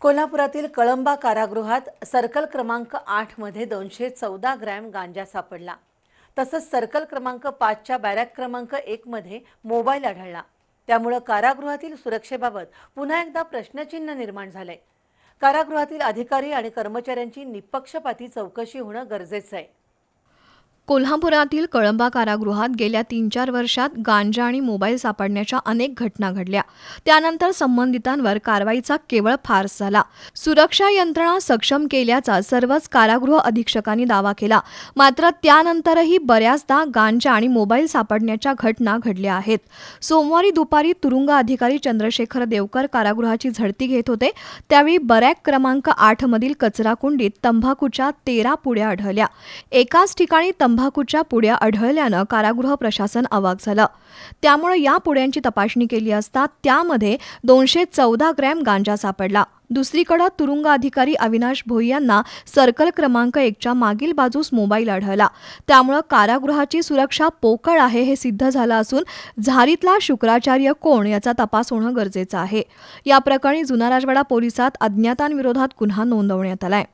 कोल्हापुरातील कळंबा कारागृहात सर्कल क्रमांक आठमध्ये दोनशे चौदा ग्रॅम गांजा सापडला. तसंच सर्कल क्रमांक पाचच्या बॅरॅक क्रमांक एकमध्ये मोबाईल आढळला. त्यामुळं कारागृहातील सुरक्षेबाबत पुन्हा एकदा प्रश्नचिन्ह निर्माण झालंय. कारागृहातील अधिकारी आणि कर्मचाऱ्यांची निपक्षपाती चौकशी होणं गरजेचं आहे. कोल्हापुरातील कळंबा कारागृहात गेल्या तीन चार वर्षात गांजा आणि मोबाईल सापडण्याच्या अनेक घटना घडल्या. त्यानंतर संबंधितांवर कारवाईचा केवळ फार्स झाला. सुरक्षा यंत्रणा सक्षम केल्याचा सर्वच कारागृह अधीक्षकांनी दावा केला. मात्र त्यानंतरही बऱ्याचदा गांजा आणि मोबाईल सापडण्याच्या घटना घडल्या आहेत. सोमवारी दुपारी तुरुंग अधिकारी चंद्रशेखर देवकर कारागृहाची झडती घेत होते. त्यावेळी बरॅक क्रमांक आठमधील कचराकुंडीत तंबाखूच्या तेरा पुड्या आढळल्या. एकाच ठिकाणी तंबाखूच्या पुड्या आढळल्यानं कारागृह प्रशासन अवाक झालं. त्यामुळे या पुड्यांची तपासणी केली असता त्यामध्ये दोनशे चौदा ग्रॅम गांजा सापडला. दुसरीकडे तुरुंग अधिकारी अविनाश भोई यांना सर्कल क्रमांक एकच्या मागील बाजूस मोबाईल आढळला. त्यामुळं कारागृहाची सुरक्षा पोकळ आहे हे सिद्ध झालं असून झारीतला शुक्राचार्य कोण याचा तपास होणं गरजेचं आहे. या प्रकरणी जुना राजवाडा पोलिसात अज्ञातांविरोधात गुन्हा नोंदवण्यात आलाय.